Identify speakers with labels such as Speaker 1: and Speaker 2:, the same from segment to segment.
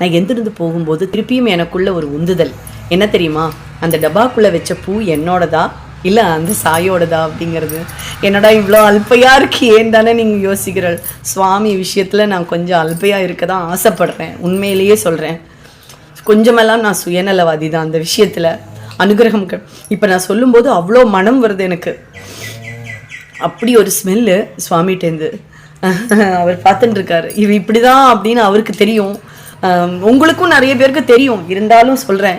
Speaker 1: நான் எந்திருந்து போகும்போது திருப்பியும் எனக்குள்ள ஒரு உந்துதல். என்ன தெரியுமா? அந்த டப்பாக்குள்ளே வச்ச பூ என்னோடதா? இல்லை அந்த சாயோடதா அப்படிங்கிறது. என்னடா இவ்வளோ அல்பையாக இருக்கு? ஏன் தானே நீங்கள் யோசிக்கிறள் சுவாமி விஷயத்தில் நான் கொஞ்சம் அல்பையாக இருக்க தான் ஆசைப்படுறேன். உண்மையிலேயே சொல்கிறேன் கொஞ்சமெல்லாம் நான் சுயநலவாதி தான் அந்த விஷயத்தில். அனுகிரகம் இப்போ நான் சொல்லும்போது அவ்வளோ மனம் வருது எனக்கு. அப்படி ஒரு ஸ்மெல்லு சுவாமிகிட்டேருந்து அவர் பார்த்துட்டு இருக்காரு. இவ இப்படிதான் அப்படின்னு அவருக்கு தெரியும். உங்களுக்கும் நிறைய பேருக்கு தெரியும். இருந்தாலும் சொல்கிறேன்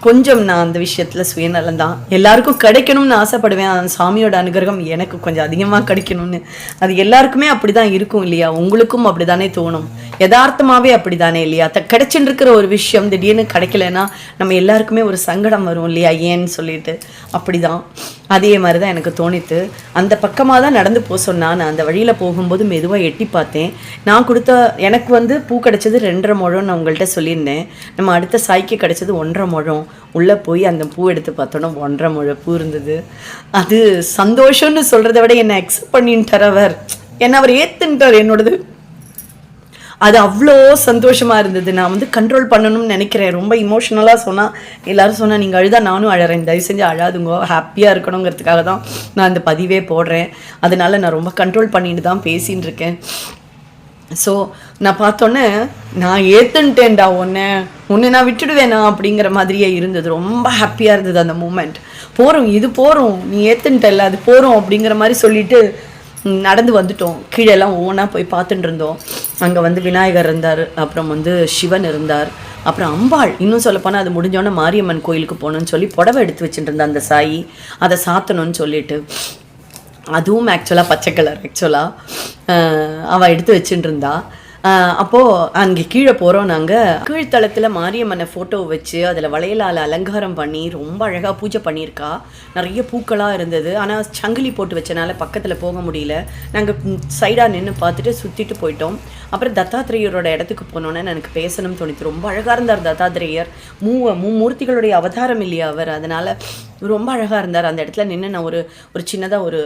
Speaker 1: கொஞ்சம் நான் அந்த விஷயத்தில் சுயநலம் தான். எல்லாருக்கும் கிடைக்கணும்னு ஆசைப்படுவேன். அந்த சாமியோட அனுகிரகம் எனக்கு கொஞ்சம் அதிகமாக கிடைக்கணும்னு. அது எல்லாருக்குமே அப்படி தான் இருக்கும் இல்லையா? உங்களுக்கும் அப்படி தானே தோணும். யதார்த்தமாகவே அப்படி தானே இல்லையா? த கிடைச்சிட்டு இருக்கிற ஒரு விஷயம் திடீர்னு கிடைக்கலன்னா நம்ம எல்லாருக்குமே ஒரு சங்கடம் வரும் இல்லையா? ஏன்னு சொல்லிட்டு. அப்படிதான். அதே மாதிரி தான் எனக்கு தோணித்து அந்த பக்கமாக தான் நடந்து போக சொன்னா நான் அந்த வழியில் போகும்போது மெதுவாக எட்டி பார்த்தேன். நான் கொடுத்த எனக்கு வந்து பூ கிடைச்சது ரெண்டரை முழம் நான் உங்கள்கிட்ட சொல்லியிருந்தேன். நம்ம அடுத்த சாய்க்கு கிடச்சது ஒன்றரை முழம். உள்ளே போய் அந்த பூ எடுத்து பார்த்தோன்னா ஒன்றரை முழம் பூ இருந்தது. அது சந்தோஷம்னு சொல்கிறத விட என்னை அக்செப்ட் பண்ணிட்டார் அவர். என்னை அவர் ஏற்றுன்ட்டார் என்னோடது. அது அவ்வளோ சந்தோஷமாக இருந்தது. நான் வந்து கண்ட்ரோல் பண்ணணும்னு நினைக்கிறேன். ரொம்ப இமோஷனலாக சொன்னால் எல்லோரும் சொன்னால் நீங்கள் அழுதா நானும் அழறேன். தயவு செஞ்சு அழாதுங்கோ. ஹாப்பியாக இருக்கணுங்கிறதுக்காக தான் நான் இந்த பதிவே போடுறேன். அதனால நான் ரொம்ப கண்ட்ரோல் பண்ணிட்டு தான் பேசின்னு இருக்கேன். ஸோ நான் பார்த்தோன்னே நான் ஏற்றுன்ட்டேன்டா ஒன்று ஒன்று நான் விட்டுடுவேனா? அப்படிங்கிற மாதிரியே இருந்தது. ரொம்ப ஹாப்பியாக இருந்தது அந்த மூமெண்ட் போகிறோம் இது போகிறோம் நீ ஏத்துன்ட்டல்ல. அது போகிறோம் அப்படிங்கிற மாதிரி சொல்லிட்டு நடந்து வந்துட்டோம். கீழெல்லாம் ஒவ்வொன்றா போய் பார்த்துட்டு இருந்தோம். அங்கே வந்து விநாயகர் இருந்தார் அப்புறம் வந்து சிவன் இருந்தார் அப்புறம் அம்பாள். இன்னும் சொல்லப்போனால் அது முடிஞ்சோடனே மாரியம்மன் கோயிலுக்கு போகணுன்னு சொல்லி புடவை எடுத்து வச்சுட்டு இருந்த அந்த சாயி அதை சாத்தணும்னு சொல்லிட்டு அதுவும் ஆக்சுவலாக பச்சை கலர் ஆக்சுவலாக அவள் எடுத்து வச்சுட்டு இருந்தா அப்போது அங்கே கீழே போகிறோம் நாங்கள் கீழ்த்தளத்தில் மாரியம்மனை ஃபோட்டோ வச்சு அதில் வளையலால் அலங்காரம் பண்ணி ரொம்ப அழகாக பூஜை பண்ணியிருக்கா. நிறைய பூக்களாக இருந்தது. ஆனால் சங்கிலி போட்டு வச்சனால பக்கத்தில் போக முடியல. நாங்கள் சைடாக நின்று பார்த்துட்டு சுற்றிட்டு போயிட்டோம். அப்புறம் தத்தாத்திரேயரோட இடத்துக்கு போனோன்னே எனக்கு பேசணும்னு தோணித்து ரொம்ப அழகாக இருந்தார் தத்தாத்திரேயர். மூ மூர்த்திகளுடைய அவதாரம் இல்லையா அவர். அதனால் ரொம்ப அழகாக இருந்தார். அந்த இடத்துல நின்று நான் ஒரு ஒரு சின்னதாக ஒரு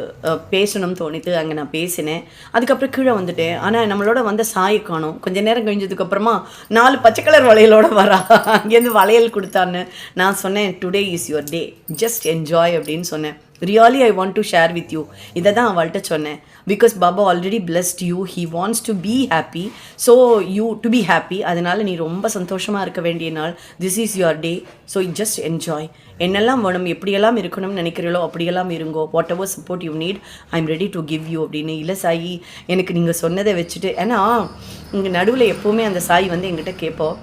Speaker 1: பேசணும்னு தோணித்து அங்கே நான் பேசினேன். அதுக்கப்புறம் கீழே வந்துட்டேன். ஆனால் நம்மளோட வந்த சாயை காணும். கொஞ்ச நேரம் கழிஞ்சதுக்கப்புறமா நாலு பச்சை கலர் வளையலோட வரா. அங்கேருந்து வளையல் கொடுத்தான்னு நான் சொன்னேன் today is your day just enjoy அப்படின்னு சொன்னேன். Really I want to share with you இதை தான் அவள்கிட்ட சொன்னேன். Because Baba already blessed you he wants to be happy so you to be happy அதனால் நீ ரொம்ப சந்தோஷமாக இருக்க வேண்டிய நாள். This is your day so just enjoy என்னெல்லாம் வேணும் எப்படியெல்லாம் இருக்கணும்னு நினைக்கிறீங்களோ அப்படியெல்லாம் இருங்கோ. Whatever support you need I am ready to give you அப்படின்னு இல்லை சாயி எனக்கு நீங்கள் சொன்னதை வச்சுட்டு. ஏன்னா இங்கே நடுவில் எப்போவுமே அந்த சாய் வந்து எங்கிட்ட கேட்போம்